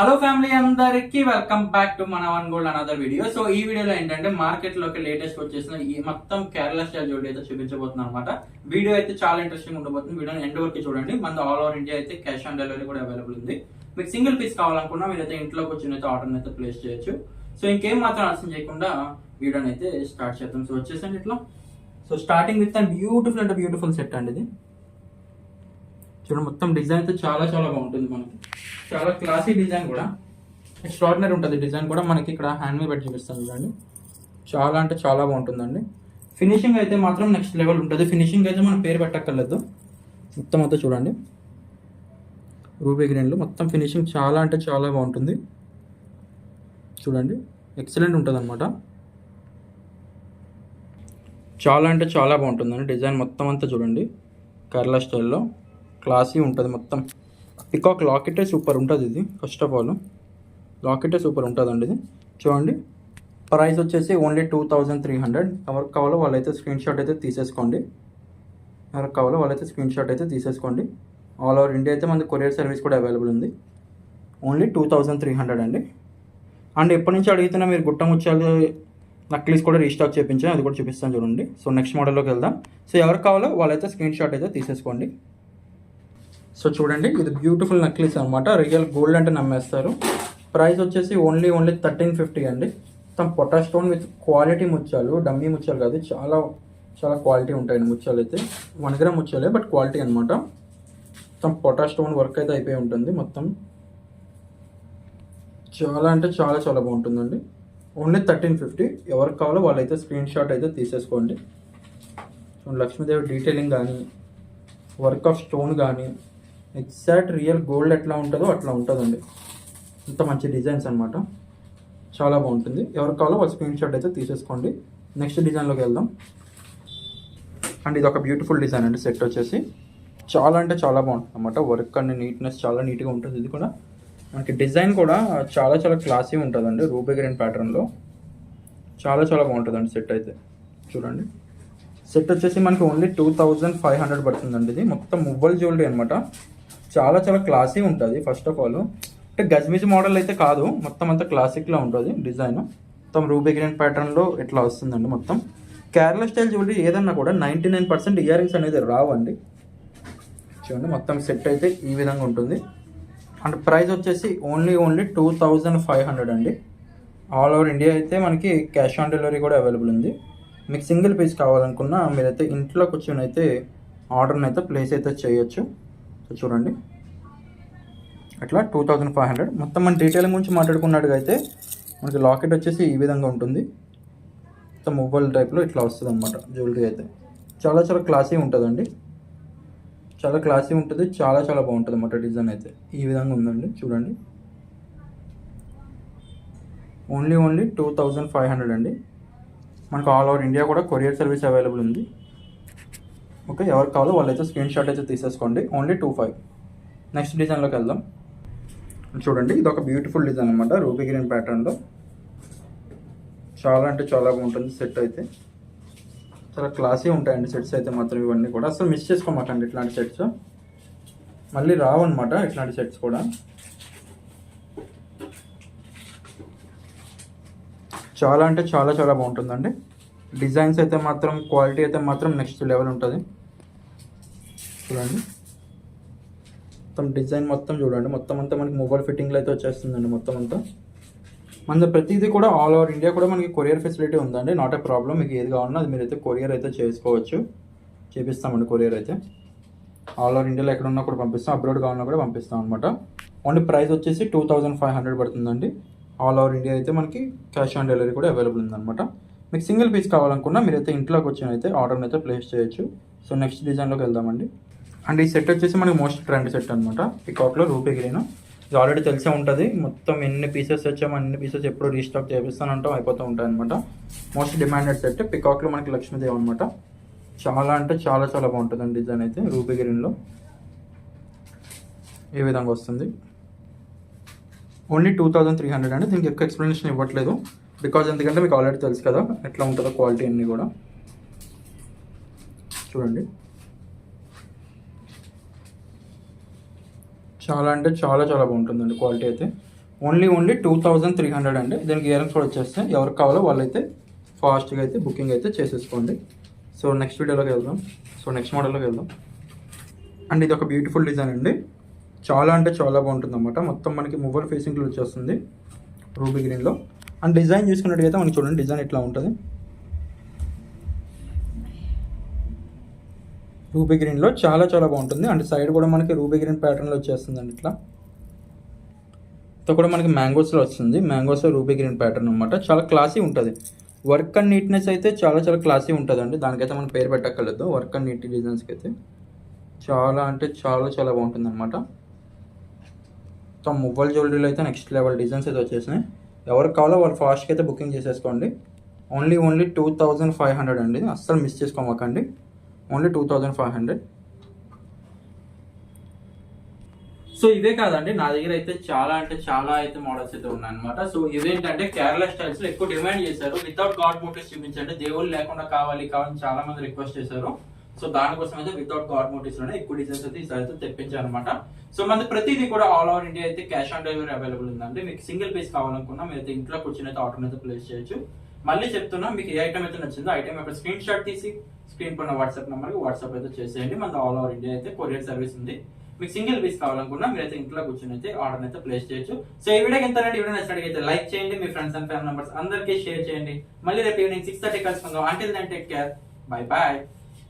Hello family అందరికి welcome back to మన one gold another video so ఈ వీడియోలో ఏంటంటే మార్కెట్లోకి లేటెస్ట్ వచ్చేసిన ఈ మొత్తం కేరళ స్టైల్ జోడి అయితే చూపించబోతున్నాను అనమాట వీడియో అయితే చాలా ఇంట్రెస్టింగ్ ఉండబోతుంది. వీడియో ఎండ్ వరకు చూడండి. మన ఆల్ ఓవర్ ఇండియా అయితే క్యాష్ ఆన్ డెలివరీ కూడా అవైలబుల్ ఉంది. మీకు సింగిల్ పీస్ కావాలనుకున్నా మీరైతే ఇంట్లోకి వచ్చిన అయితే ఆర్డర్ అయితే ప్లేస్ చేయొచ్చు. సో ఇంకేం మాత్రం ఆలస్యం చేయకుండా వీడియోని అయితే స్టార్ట్ చేద్దాం. సో వచ్చేసండి ఇట్లా. So starting with and beautiful అంటే బ్యూటిఫుల్ సెట్ అండి ఇది. చూడండి మొత్తం డిజైన్ అయితే చాలా చాలా బాగుంటుంది మనకి. చాలా క్లాసీ డిజైన్ కూడా. ఎక్స్ట్రాడినరీ ఉంటుంది డిజైన్ కూడా మనకి ఇక్కడ హ్యాండ్ మీద పెట్టి చూపిస్తాను చూడండి. చాలా అంటే చాలా బాగుంటుందండి. ఫినిషింగ్ అయితే మాత్రం నెక్స్ట్ లెవెల్ ఉంటుంది. ఫినిషింగ్ అయితే మనం పేరు పెట్టక్కర్లేదు. మొత్తం అంతా చూడండి. రూబీ గ్రీన్లో మొత్తం ఫినిషింగ్ చాలా అంటే చాలా బాగుంటుంది. చూడండి. ఎక్సలెంట్ ఉంటుంది అనమాట చాలా అంటే చాలా బాగుంటుందండి డిజైన్ మొత్తం అంతా చూడండి. కేరళ స్టైల్లో క్లాసీ ఉంటుంది మొత్తం. పికాక్ లాకెటే సూపర్ ఉంటుంది ఇది ఫస్ట్ ఆఫ్ ఆల్ లాకెటే సూపర్ ఉంటుందండి ఇది. చూడండి. ప్రైస్ వచ్చేసి only two thousand three hundred ఎవరికి కావాలో వాళ్ళైతే స్క్రీన్ షాట్ అయితే తీసేసుకోండి. ఎవరికి కావాలో వాళ్ళైతే స్క్రీన్ షాట్ అయితే తీసేసుకోండి. ఆల్ ఓవర్ ఇండియా అయితే మనకి కొరియర్ సర్వీస్ కూడా అవైలబుల్ ఉంది. Only two thousand three hundred అండి. అండ్ ఎప్పటి నుంచి అడుగుతున్నా మీరు గుట్టముచ్చాలు నక్లీస్ కూడా రీస్టాక్ చేయించాను అది కూడా చూపిస్తాను చూడండి. సో నెక్స్ట్ మోడల్లోకి వెళ్దాం. సో ఎవరికి కావాలో వాళ్ళైతే స్క్రీన్ షాట్ అయితే తీసేసుకోండి. సో చూడండి ఇది బ్యూటిఫుల్ నెక్లెస్ అనమాట రియల్ గోల్డ్ అంటే నమ్మేస్తారు. ప్రైస్ వచ్చేసి ఓన్లీ ఓన్లీ థర్టీన్ ఫిఫ్టీ అండి. మొత్తం పొటా స్టోన్ విత్ క్వాలిటీ ముత్యాలు డమ్మీ ముత్యాలు కాదు చాలా చాలా క్వాలిటీ ఉంటాయండి ముత్యాలు అయితే. వన్ గ్రామ్ ముత్యాలే బట్ క్వాలిటీ అనమాట మొత్తం పొటా స్టోన్ వర్క్ అయితే అయిపోయి ఉంటుంది మొత్తం. చాలా అంటే చాలా చాలా బాగుంటుందండి. ఓన్లీ థర్టీన్ ఫిఫ్టీ ఎవరికి కావాలో వాళ్ళైతే స్క్రీన్ షాట్ అయితే తీసేసుకోండి. సో లక్ష్మీదేవి డీటెయిలింగ్ కానీ వర్క్ ఆఫ్ స్టోన్ కానీ ఎగ్జాక్ట్ రియల్ గోల్డ్ ఎట్లా ఉంటుందో అట్లా ఉంటుందండి. ఇంత మంచి డిజైన్స్ అనమాట చాలా బాగుంటుంది. ఎవరికి కావాలో వాళ్ళ స్క్రీన్ షాట్ అయితే తీసేసుకోండి. నెక్స్ట్ డిజైన్లోకి వెళ్దాం. అండ్ ఇది ఒక బ్యూటిఫుల్ డిజైన్ అండి. సెట్ వచ్చేసి చాలా అంటే చాలా బాగుంటుంది అనమాట వర్క్ అండ్ నీట్నెస్ చాలా నీట్గా ఉంటుంది ఇది కూడా. మనకి డిజైన్ కూడా చాలా చాలా క్లాసీ ఉంటుందండి. రూబీ గ్రీన్ ప్యాటర్న్లో చాలా చాలా బాగుంటుందండి సెట్ అయితే. చూడండి. సెట్ వచ్చేసి మనకి only two thousand five hundred పడుతుందండి ఇది. మొత్తం మువ్వల్ జ్యువెలరీ అనమాట చాలా చాలా క్లాసీ ఉంటుంది ఫస్ట్ ఆఫ్ ఆల్ అంటే గజ్మిజ్ మోడల్ అయితే కాదు మొత్తం అంతా క్లాసిక్లో ఉంటుంది డిజైన్. మొత్తం రూబీ గ్రీన్ ప్యాటర్న్లో ఇట్లా వస్తుందండి మొత్తం. కేరళ స్టైల్ జ్యువెలరీ ఏదన్నా కూడా ninety nine percent earrings అనేది రావండి. చూడండి మొత్తం సెట్ అయితే ఈ విధంగా ఉంటుంది. అండ్ ప్రైస్ వచ్చేసి only only two thousand five hundred అండి. ఆల్ ఓవర్ ఇండియా అయితే మనకి క్యాష్ ఆన్ డెలివరీ కూడా అవైలబుల్ ఉంది. మీకు సింగిల్ పీస్ కావాలనుకున్నా మీరైతే ఇంట్లో కూర్చొని అయితే ఆర్డర్ని అయితే ప్లేస్ అయితే చేయొచ్చు. చూడండి. అట్లా టూ థౌజండ్ ఫైవ్ హండ్రెడ్ మొత్తం మన డీటెయిల్ గురించి మాట్లాడుకున్నట్టుగా అయితే మనకి లాకెట్ వచ్చేసి ఈ విధంగా ఉంటుంది. మొత్తం మొబైల్ టైప్లో ఇట్లా వస్తుంది అనమాట జ్యువెలరీ అయితే. చాలా చాలా క్లాసీ ఉంటుందండి. చాలా క్లాసీ ఉంటుంది. చాలా చాలా బాగుంటుంది అన్నమాట డిజైన్ అయితే. ఈ విధంగా ఉందండి. చూడండి. Only only two thousand five hundred అండి. మనకు ఆల్ ఓవర్ ఇండియా కూడా కొరియర్ సర్వీస్ అవైలబుల్ ఉంది. ఓకే ఎవరికి కావాలో వాళ్ళైతే స్క్రీన్ షాట్ అయితే తీసేసుకోండి. ఓన్లీ టూ ఫైవ్ నెక్స్ట్ డిజైన్లోకి వెళ్దాం. చూడండి ఇది ఒక బ్యూటిఫుల్ డిజైన్ అనమాట రూబీ గ్రీన్ ప్యాటర్న్లో చాలా అంటే చాలా బాగుంటుంది సెట్ అయితే. చాలా క్లాసీ ఉంటాయండి సెట్స్ అయితే మాత్రం ఇవన్నీ కూడా. అసలు మిస్ చేసుకోమాకండి ఇట్లాంటి సెట్స్ మళ్ళీ రావన్నమాట ఇట్లాంటి సెట్స్ కూడా. చాలా అంటే చాలా చాలా బాగుంటుందండి. డిజైన్స్ అయితే మాత్రం క్వాలిటీ అయితే మాత్రం నెక్స్ట్ లెవెల్ ఉంటుంది. చూడండి. మొత్తం డిజైన్ మొత్తం చూడండి. మొత్తం అంతా మనకి మొబైల్ ఫిట్టింగ్లో అయితే వచ్చేస్తుందండి మొత్తం అంతా. మన ప్రతిదీ కూడా ఆల్ ఓవర్ ఇండియా కూడా మనకి కొరియర్ ఫెసిలిటీ ఉందండి. నాట్ ఏ ప్రాబ్లం మీకు ఏది కావాలన్నా అది మీరైతే కొరియర్ అయితే చేసుకోవచ్చు. చేపిస్తామండి కొరియర్ అయితే. ఆల్ ఓవర్ ఇండియాలో ఎక్కడ ఉన్నా కూడా పంపిస్తాం. అబ్రాడ్ కావాలన్నా కూడా పంపిస్తాం అనమాట ఓన్లీ ప్రైస్ వచ్చేసి టూ థౌజండ్ ఫైవ్ హండ్రెడ్ పడుతుందండి. ఆల్ ఓవర్ ఇండియా అయితే మనకి క్యాష్ ఆన్ డెలివరీ కూడా అవైలబుల్ ఉందన్నమాట. మీకు సింగిల్ పీస్ కావాలనుకున్నా మీరైతే ఇంట్లోకి వచ్చి అయితే ఆర్డర్ని అయితే ప్లేస్ చేయొచ్చు. సో నెక్స్ట్ డిజైన్లోకి వెళ్దామండి. అండ్ ఈ సెట్ వచ్చేసి మనకి మోస్ట్ ట్రెండ్ సెట్ అనమాట పికాక్లో రూపీ గ్రీన్. ఇది ఆల్రెడీ తెలిసే ఉంటుంది. మొత్తం ఎన్ని పీసెస్ వచ్చామో అన్ని పీసెస్ ఎప్పుడు రీస్టాక్ చేపిస్తానంటాం అయిపోతూ ఉంటాయి అనమాట మోస్ట్ డిమాండెడ్ సెట్ పికాక్లో మనకి లక్ష్మీదేవి అనమాట చాలా అంటే చాలా చాలా బాగుంటుందండి డిజైన్ అయితే రూపీ గ్రీన్లో. ఈ విధంగా వస్తుంది? Only two thousand three hundred అండి. దీనికి ఎక్కువ ఎక్స్ప్లెనేషన్ ఇవ్వట్లేదు. బికాజ్ ఎందుకంటే మీకు ఆల్రెడీ తెలుసు కదా ఎట్లా ఉంటుందో క్వాలిటీ అన్నీ కూడా. చూడండి. చాలా అంటే చాలా చాలా బాగుంటుందండి క్వాలిటీ అయితే. Only only two thousand three hundred అండి. దీనికి ఇయరింగ్స్ కూడా వచ్చేస్తే ఎవరికి కావాలో వాళ్ళైతే ఫాస్ట్గా అయితే బుకింగ్ అయితే చేసేసుకోండి. సో నెక్స్ట్ వీడియోలోకి వెళ్దాం. సో నెక్స్ట్ మోడల్లోకి వెళ్దాం. అండ్ ఇది ఒక బ్యూటిఫుల్ డిజైన్ అండి. చాలా అంటే చాలా బాగుంటుంది అనమాట మొత్తం మనకి మొబైల్ ఫేసింగ్లో వచ్చేస్తుంది. రూబీ గ్రీన్లో అండ్ డిజైన్ చూసుకున్నట్టుగా మనకి చూడండి డిజైన్ ఇట్లా ఉంటుంది. రూబీ గ్రీన్లో చాలా చాలా బాగుంటుంది. అండ్ సైడ్ కూడా మనకి రూబీ గ్రీన్ ప్యాటర్న్లో వచ్చేస్తుంది అండి ఇట్లా. తో కూడా మనకి మ్యాంగోస్లో వస్తుంది. మ్యాంగోస్లో రూబీ గ్రీన్ ప్యాటర్న్ అనమాట చాలా క్లాసీ ఉంటుంది. వర్క్ అండ్ నీట్నెస్ అయితే చాలా చాలా క్లాసీ ఉంటుంది అండి దానికైతే మనం పేరు పెట్టక్కర్లేదు. వర్క్ అండ్ నీట్ డిజైన్స్కి అయితే చాలా అంటే చాలా చాలా బాగుంటుంది అనమాట మొత్తం మువ్వల జ్యువెలరీలో అయితే నెక్స్ట్ లెవెల్ డిజైన్స్ అయితే వచ్చేసినాయి. ఎవరికి కావాలో వాళ్ళు ఫాస్ట్గా అయితే బుకింగ్ చేసేసుకోండి. Only only two thousand five hundred అండి. అస్సలు miss చేసుకోమాకండి. Only two thousand five hundred. So ఇవే కాదండి. నా దగ్గర అయితే చాలా అంటే చాలా అయితే మోడల్స్ అయితే ఉన్నాయన్నమాట. సో ఇవేంటంటే కేరళ స్టైల్స్లో ఎక్కువ డిమాండ్ చేశారు. వితౌట్ గాడ్ మోటివ్స్ చూపించండి. దేవుళ్ళు లేకుండా కావాలి కావాలని చాలా మంది రిక్వెస్ట్ చేశారు. సో దానికోసం అయితే వితౌట్ గాడ్ మోటివ్స్లోనే ఎక్కువ డిజైన్స్ అయితే ఈసారి అయితే తెప్పించాను అనమాట సో మన ప్రతిదీ కూడా ఆల్ ఓవర్ ఇండియా అయితే క్యాష్ ఆన్ డెలివరీ అవైలబుల్ ఉందండి. మీకు సింగిల్ పీస్ కావాలనుకున్నా మీరు అయితే ఇంట్లో కూర్చొని అయితే ఆర్డర్ అయితే ప్లేస్ చేయొచ్చు. మళ్ళీ చెప్తున్నా మీకు ఏ ఐటమ్ అయితే నచ్చిందో ఐటమ్ యొక్క స్క్రీన్ షాట్ తీసి స్క్రీన్ పైన వాట్సాప్ నెంబర్కి వాట్సాప్ అయితే చేసేయండి. మన ఆల్ ఓవర్ ఇండియా అయితే కొరియర్ సర్వీస్ ఉంది. మీకు సింగిల్ పీస్ కావాలనుకున్నా మీరైతే ఇంట్లో కూర్చొని అయితే ఆర్డర్ అయితే ప్లేస్ చేయొచ్చు. సో ఈ వీడియోకి ఎంత వీడియో నచ్చినట్టు లైక్ చేయండి. మీ ఫ్రెండ్స్ అండ్ ఫ్యామిలీ మెంబర్స్ అందరికీ షేర్ చేయండి. మళ్ళీ రేపు ఈవినింగ్ సిక్స్ థర్టీ కలుసుకుందాం. అంటే then take care bye bye